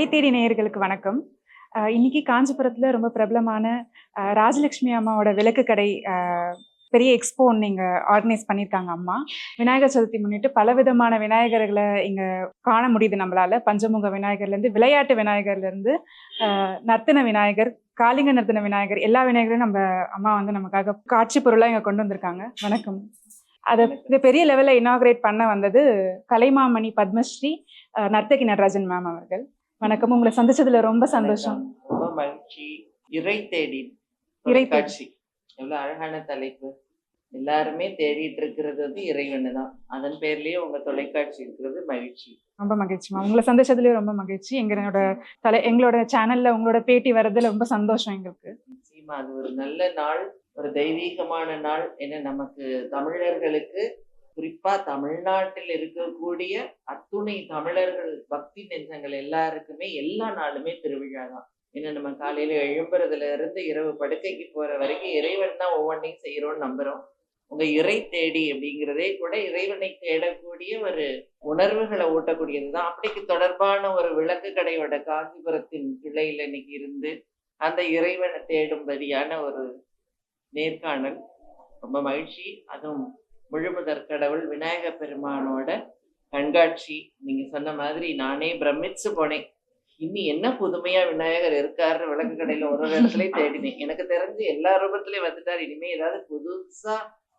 DD நேயர்களுக்கு வணக்கம். இன்னைக்கு காஞ்சிபுரத்துல ரொம்ப பிரபலமான ராஜலட்சுமி அம்மாவோட விளக்கு கடை பெரிய எக்ஸ்போ நீங்க ஆர்கனைஸ் பண்ணியிருக்காங்க அம்மா. விநாயகர் சதுர்த்தி முன்னிட்டு பல விதமான விநாயகர்களை இங்க காண முடியுது நம்மளால. பஞ்சமுக விநாயகர்ல இருந்து விளையாட்டு விநாயகர்ல இருந்து நர்த்தன விநாயகர் காளிங்க நர்த்தன விநாயகர் எல்லா விநாயகரும் நம்ம அம்மா வந்து நமக்காக காட்சி பொருளா இங்க கொண்டு வந்திருக்காங்க. வணக்கம். அதை இது பெரிய லெவல்ல இனாகிரேட் பண்ண வந்தது கலைமாமணி பத்மஸ்ரீ நர்த்தகி நடராஜன் மேம் அவர்கள். வணக்கம். உங்களை சந்திச்சதுல ரொம்ப சந்தோஷம். ரொம்ப மகிழ்ச்சி. இறை தேடி. இறை. காட்சி எவ்வளவு அழகான தலைப்பு. எல்லாருமே தேடிட்டு இருக்கிறது வந்து இறைவனு தான். அதன் பேர்லயே உங்க தொலைக்காட்சி இருக்கிறது மகிழ்ச்சி. ரொம்ப மகிழ்ச்சி மேம் உங்களை சந்திச்சதுலயே ரொம்ப மகிழ்ச்சி. எங்களோட தலை எங்களோட சேனல்ல உங்களோட பேட்டி வர்றதுல ரொம்ப சந்தோஷம் எங்களுக்கு. நிச்சயமா அது ஒரு நல்ல நாள் ஒரு தெய்வீகமான நாள் என நமக்கு தமிழர்களுக்கு குறிப்பா தமிழ்நாட்டில் இருக்கக்கூடிய அத்துணை தமிழர்கள் பக்தி நெஞ்சங்கள் எல்லாருக்குமே எல்லா நாளுமே திருவிழா தான். ஏன்னா நம்ம காலையில எழும்புறதுல இருந்து இரவு படுக்கைக்கு போற வரைக்கும் இறைவன் தான் ஒவ்வொன்றையும் செய்யறோம்னு நம்புறோம். உங்க இறை தேடி அப்படிங்கிறதே கூட இறைவனை தேடக்கூடிய ஒரு உணர்வுகளை ஊட்டக்கூடியதுதான் அப்படிக்கு தொடர்பான ஒரு விளக்கு கடையோட காஞ்சிபுரத்தின் கிளையில இன்னைக்கு இருந்து அந்த இறைவனை தேடும்படியான ஒரு நேர்காணல். ரொம்ப மகிழ்ச்சி. அதுவும் முழுமுதற் கடவுள் விநாயக பெருமானோட கண்காட்சி. நீங்க சொன்ன மாதிரி நானே பிரமிச்சு போனேன். இனி என்ன புதுமையா விநாயகர் இருக்காருன்னு விளக்கு கடையில ஒரு ஒரு இடத்துலயும் தேடினேன். எனக்கு தெரிஞ்சு எல்லா ரூபத்திலயும் வந்துட்டார். இனிமே ஏதாவது புதுசா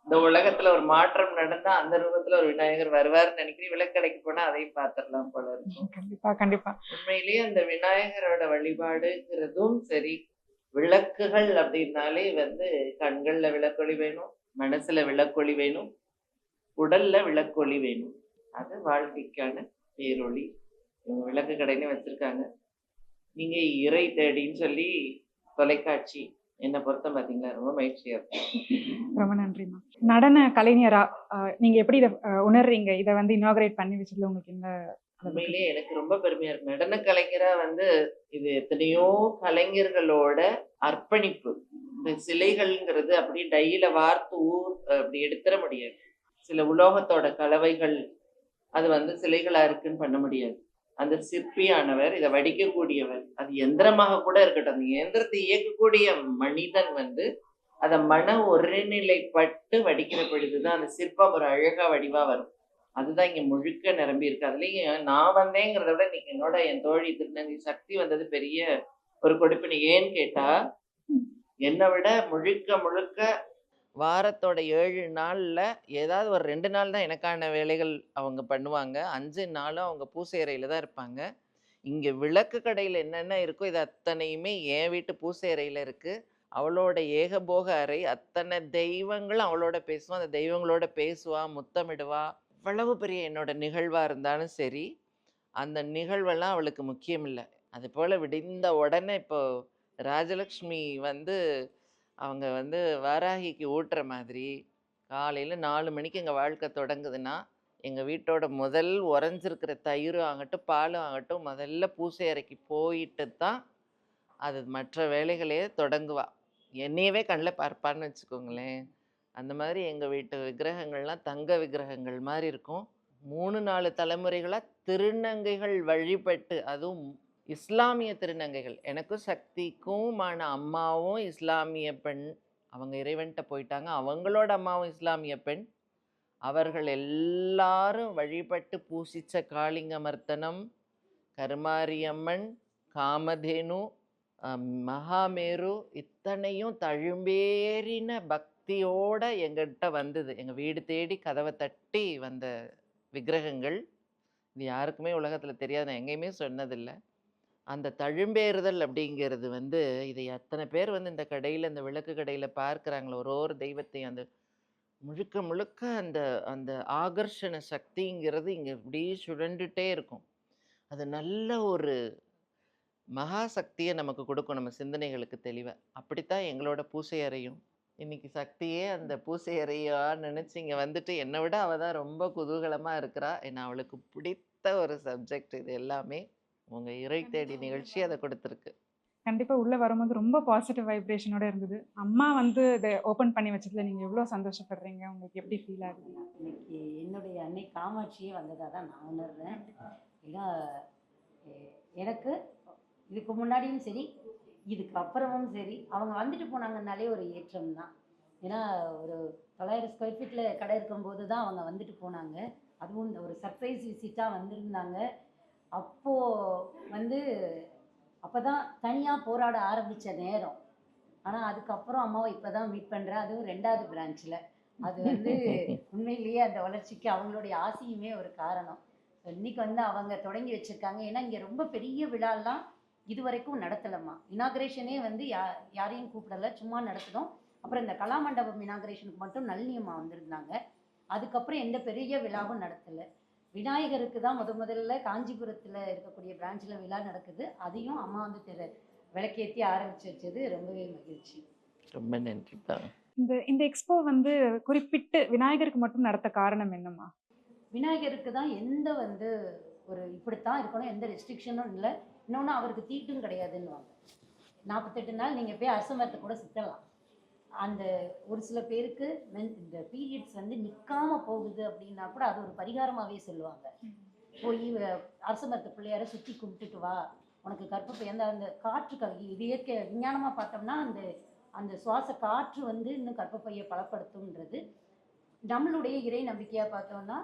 இந்த உலகத்துல ஒரு மாற்றம் நடந்தா அந்த ரூபத்துல ஒரு விநாயகர் வருவாருன்னு நினைக்கிறேன். விளக்கு கடைக்கு போனா அதையும் பார்த்துடலாம் போல இருக்கும் கண்டிப்பா கண்டிப்பா. உண்மையிலேயே அந்த விநாயகரோட வழிபாடுங்கிறதும் சரி விளக்குகள் அப்படின்னாலே வந்து கண்கள்ல விளக்கொளி வேணும் மனசுல விளக்கொளி வேணும் உடல்ல விளக்கொளி வேணும். அது வாழ்க்கைக்கான பேரொளி. இவங்க விளக்கு கடைன்னு வச்சிருக்காங்க. நீங்க இறை தேடின்னு சொல்லி தொலைக்காட்சி என்னை பொறுத்த பாத்தீங்களா ரொம்ப மகிழ்ச்சியா இருக்கும் ரொம்ப நன்றி மேம் நடன கலைஞரா நீங்க எப்படி இதை உணர்றீங்க? இதை வந்து இனாகிரேட் பண்ணி வச்சதுல உங்களுக்கு என்ன உண்மையிலேயே எனக்கு ரொம்ப பெருமையா இருக்கு. நடன கலைஞரா வந்து இது எத்தனையோ கலைஞர்களோட அர்ப்பணிப்பு. இந்த சிலைகள்ங்கிறது அப்படி டையில வார்த்து ஊர் அப்படி எடுத்துட முடியாது. சில உலோகத்தோட கலவைகள் அது வந்து சிலைகளா இருக்குன்னு பண்ண முடியாது. அந்த சிற்பியானவர் இதை வடிக்கக்கூடியவர் அது எந்திரமாக கூட இருக்கட்டும். அந்த இயந்திரத்தை இயக்கக்கூடிய மனிதன் வந்து அதை மன ஒருநிலைப்பட்டு வடிக்கிற பொழுதுதான் அந்த சிற்பம் ஒரு அழகா வடிவா வரும். அதுதான் இங்க முழுக்க நிரம்பி இருக்கு. அதுலயும் நான் வந்தேங்கிறத விட இன்னைக்கு என்னோட என் தோழி திருநங்கை சக்தி வந்தது பெரிய ஒரு கொடுப்பினை. ஏன்னு கேட்டா என்னை விட முழுக்க முழுக்க வாரத்தோட ஏழு நாளில் ஏதாவது ஒரு ரெண்டு நாள் தான் எனக்கான வேலைகள் அவங்க பண்ணுவாங்க. அஞ்சு நாளும் அவங்க பூசையறையில் தான் இருப்பாங்க. இங்கே விளக்கு கடையில் என்னென்ன இருக்கோ இது அத்தனையுமே என் வீட்டு பூசை இருக்குது அவளோட ஏகபோக அறை அத்தனை தெய்வங்களும் அவளோட பேசுவோம் அந்த தெய்வங்களோட பேசுவா முத்தமிடுவா. அவ்வளவு பெரிய என்னோட நிகழ்வாக இருந்தாலும் சரி அந்த நிகழ்வெல்லாம் அவளுக்கு முக்கியம் இல்லை அது போல் விடிந்த உடனே இப்போ ராஜலக்ஷ்மி வந்து அவங்க வந்து வாராகிக்கு ஊட்டுற மாதிரி காலையில் நாலு மணிக்கு எங்கள் வாழ்க்கை தொடங்குதுன்னா எங்கள் வீட்டோட முதல் உறைஞ்சிருக்கிற தயிரும் ஆகட்டும் பாலும் ஆகட்டும் முதல்ல பூசை அறைக்கு போயிட்டு தான் அது மற்ற வேலைகளையே தொடங்குவா. என்னையவே கண்ணில் பார்ப்பான்னு வச்சுக்கோங்களேன். அந்த மாதிரி எங்கள் வீட்டு விக்கிரகங்கள்லாம் தங்க விக்கிரகங்கள் மாதிரி இருக்கும். மூணு நாலு தலைமுறைகளாக திருநங்கைகள் வழிபட்டு அதுவும் இஸ்லாமிய திருநங்கைகள். எனக்கும் சக்திக்குமான அம்மாவும் இஸ்லாமிய பெண். அவங்க இறைவன்கிட்ட போயிட்டாங்க. அவங்களோட அம்மாவும் இஸ்லாமிய பெண். அவர்கள் எல்லாரும் வழிபட்டு பூசித்த காளிங்கமர்த்தனம் கருமாரியம்மன் காமதேனு மகாமேரு இத்தனையும் தழும்பேறின பக்தியோடு எங்கள்கிட்ட வந்தது. எங்கள் வீடு தேடி கதவை தட்டி வந்த விக்கிரகங்கள். இது யாருக்குமே உலகத்தில் தெரியாது. நான் எங்கேயுமே சொன்னதில்லை. அந்த தழும்பேறுதல் அப்படிங்கிறது வந்து இதை அத்தனை பேர் வந்து இந்த கடையில் இந்த விளக்கு கடையில் பார்க்குறாங்களோ ஒரு ஒரு தெய்வத்தையும் அந்த முழுக்க முழுக்க அந்த அந்த ஆகர்ஷண சக்திங்கிறது இங்கே இப்படி சுழண்டுட்டே இருக்கும். அது நல்ல ஒரு மகா சக்தியை நமக்கு கொடுக்கும் நம்ம சிந்தனைகளுக்கு தெளிவை. அப்படித்தான் எங்களோட பூசை அறையும் இன்னைக்கு சக்தியே அந்த பூசை அறையா நினச்சி இங்கே வந்துட்டு என்னை விட அவள் தான் ரொம்ப குதூகலமாக இருக்கிறா. ஏன்னா அவளுக்கு பிடித்த ஒரு சப்ஜெக்ட் இது எல்லாமே. உங்க இறை தேடி நிகழ்ச்சி அதை கொடுத்துருக்கு. கண்டிப்பா உள்ள வரும்போது ரொம்ப பாசிட்டிவ் வைப்ரேஷனோட இருந்தது. அம்மா வந்து இதை ஓபன் பண்ணி வச்சதுல நீங்க எவ்வளவு சந்தோஷப்படுறீங்க? உங்களுக்கு எப்படி ஃபீல் ஆகுது இன்னைக்கு என்னுடைய அன்னை காமாட்சியே வந்ததாக தான் நான் உணர்றேன். ஏன்னா எனக்கு இதுக்கு முன்னாடியும் சரி இதுக்கு அப்புறமும் சரி அவங்க வந்துட்டு போனாங்கன்னாலே ஒரு ஏற்றம் தான். ஏன்னா ஒரு தொள்ளாயிரம் ஸ்கொயர் ஃபீட்டில் கடை இருக்கும்போது தான் அவங்க வந்துட்டு போனாங்க. அதுவும் இந்த ஒரு சர்ப்ரைஸ் விசிட்டாக வந்திருந்தாங்க. அப்போது வந்து அப்போ தான் தனியாக போராட ஆரம்பித்த நேரம். ஆனால் அதுக்கப்புறம் அம்மாவை இப்போ தான் மீட் பண்ணுறேன் அதுவும் ரெண்டாவது பிரான்ச்சில் அது வந்து உண்மையிலேயே அந்த வளர்ச்சிக்கு அவங்களுடைய ஆசையுமே ஒரு காரணம். இன்னைக்கு வந்து அவங்க தொடங்கி வச்சுருக்காங்க. ஏன்னா இங்கே ரொம்ப பெரிய விழாலாம் இது வரைக்கும் நடத்தலம்மா. இனாக்ரேஷனே வந்து யா யாரையும் கூப்பிடல. சும்மா நடத்தினோம். அப்புறம் இந்த கலாமண்டபம் இனாக்ரேஷனுக்கு மட்டும் நளினியம்மா வந்திருந்தாங்க. அதுக்கப்புறம் எந்த பெரிய விழாவும் நடத்தலை. விநாயகருக்கு தான் முத முதல்ல காஞ்சிபுரத்தில் இருக்கக்கூடிய பிரான்ச்சில் விழா நடக்குது. அதையும் அம்மா வந்து திரு விளக்கேற்றி ஆரம்பிச்சு வச்சது ரொம்பவே மகிழ்ச்சி. ரொம்ப நன்றிப்பா. இந்த இந்த எக்ஸ்போ வந்து குறிப்பிட்டு விநாயகருக்கு மட்டும் நடத்த காரணம் என்னம்மா? விநாயகருக்கு தான் எந்த வந்து ஒரு இப்படித்தான் இருக்கணும் எந்த ரெஸ்ட்ரிக்ஷனும் இல்லை. இன்னொன்று அவருக்கு தீட்டும் கிடையாதுன்னுவாங்க. நாற்பத்தெட்டு நாள் நீங்கள் போய் அரச மரத்தை கூட சுற்றலாம் அந்த ஒரு சில பேருக்கு மென் இந்த பீரியட்ஸ் வந்து நிற்காம போகுது அப்படின்னா கூட அது ஒரு பரிகாரமாகவே சொல்லுவாங்க. போய் வ- அரச மரத்து பிள்ளையார சுற்றி கும்பிட்டுட்டு வா. உனக்கு கற்பப்பை அந்த அந்த காற்று கவி இது இயற்கை விஞ்ஞானமாக பார்த்தோம்னா அந்த அந்த சுவாச காற்று வந்து இன்னும் கற்பப்பையை பலப்படுத்தும்ன்றது. நம்மளுடைய இறை நம்பிக்கையாக பார்த்தோம்னா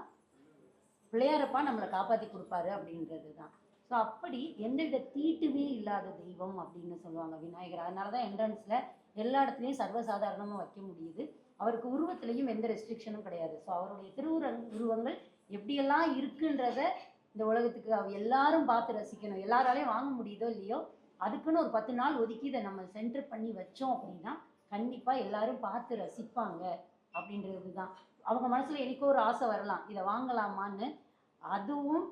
பிள்ளையாரப்பா நம்மளை காப்பாற்றி கொடுப்பாரு அப்படின்றது தான். ஸோ அப்படி எந்தவித தீட்டுமே இல்லாத தெய்வம் அப்படின்னு சொல்லுவாங்க விநாயகர். அதனால தான் என்ட்ரன்ஸில் எல்லா இடத்துலையும் சர்வசாதாரணமாக வைக்க முடியுது. அவருக்கு உருவத்திலையும் எந்த ரெஸ்ட்ரிக்ஷனும் கிடையாது. ஸோ அவருடைய திருவுர உருவங்கள் எப்படியெல்லாம் இருக்குன்றத இந்த உலகத்துக்கு அவ எல்லாரும் பார்த்து ரசிக்கணும். எல்லாராலையும் வாங்க முடியுதோ இல்லையோ அதுக்குன்னு ஒரு பத்து நாள் ஒதுக்கி இதை நம்ம சென்டர் பண்ணி வச்சோம் அப்படின்னா கண்டிப்பாக எல்லாரும் பார்த்து ரசிப்பாங்க அப்படின்றது தான். அவங்க மனசில் எனக்கோ ஒரு ஆசை வரலாம். இதை வாங்கலாமான்னு. அதுவும்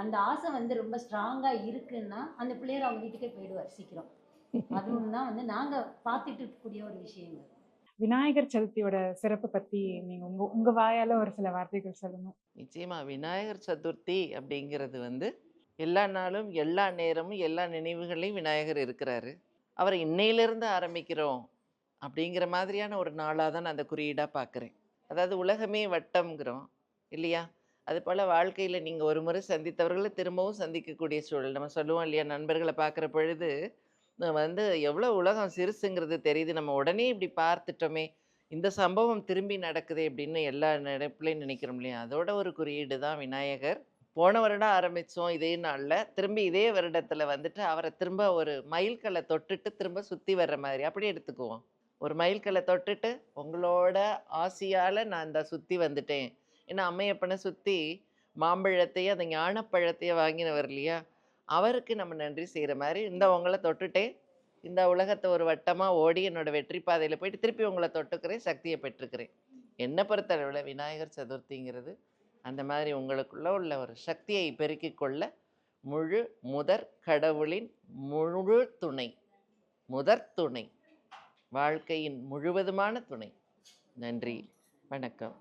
அந்த ஆசை வந்து ரொம்ப ஸ்ட்ராங்காக இருக்குன்னா அந்த பிள்ளையர் அவங்க வீட்டுக்கே போயிடுவார் சீக்கிரம். அதுவும் தான் வந்து நாங்கள் பார்த்துட்டு இருக்கக்கூடிய ஒரு விஷயங்கள். விநாயகர் சதுர்த்தியோட சிறப்பு பத்தி நீங்க உங்க உங்க வாயால ஒரு சில வார்த்தைகள் சொல்லணும். நிச்சயமா விநாயகர் சதுர்த்தி அப்படிங்கிறது வந்து எல்லா நாளும் எல்லா நேரமும் எல்லா நினைவுகளையும் விநாயகர் இருக்கிறாரு. அவரை இன்னையிலிருந்து ஆரம்பிக்கிறோம் அப்படிங்கிற மாதிரியான ஒரு நாளாக தான் நான் அந்த குறியீடாக பார்க்குறேன் அதாவது உலகமே வட்டம்ங்கிறோம் இல்லையா? அது போல் வாழ்க்கையில் நீங்கள் ஒரு முறை சந்தித்தவர்களை திரும்பவும் சந்திக்கக்கூடிய சூழல். நம்ம சொல்லுவோம் இல்லையா நண்பர்களை பார்க்குற பொழுது வந்து எவ்வளோ உலகம் சிறுசுங்கிறது தெரியுது. நம்ம உடனே இப்படி பார்த்துட்டோமே இந்த சம்பவம் திரும்பி நடக்குதே அப்படின்னு எல்லா நினைப்புலையும் நினைக்கிறோம் இல்லையா? அதோட ஒரு குறியீடு தான் விநாயகர். போன வருடம் ஆரம்பித்தோம் இதே நாளில். திரும்பி இதே வருடத்தில் வந்துட்டு அவரை திரும்ப ஒரு மயில்கல்லை தொட்டுட்டு திரும்ப சுற்றி வர்ற மாதிரி. அப்படி எடுத்துக்குவோம். ஒரு மயில்கல்லை தொட்டுட்டு உங்களோட ஆசையால் நான் இந்த சுற்றி வந்துட்டேன். ஏன்னா அம்மையப்பனை சுற்றி மாம்பழத்தையும் அந்த ஞானப்பழத்தையும் வாங்கினவர் இல்லையா? அவருக்கு நம்ம நன்றி செய்கிற மாதிரி இந்த உங்களை தொட்டுட்டேன். இந்த உலகத்தை ஒரு வட்டமாக ஓடி என்னோட வெற்றி பாதையில் போயிட்டு திருப்பி உங்களை தொட்டுக்கிறேன் சக்தியை பெற்றுக்கிறேன். என்னை பொறுத்தளவில் விநாயகர் சதுர்த்திங்கிறது அந்த மாதிரி உங்களுக்குள்ளே உள்ள ஒரு சக்தியை பெருக்கிக் கொள்ள முழு முதற் கடவுளின் முழு துணை முதற் துணை வாழ்க்கையின் முழுவதுமான துணை. நன்றி. வணக்கம்.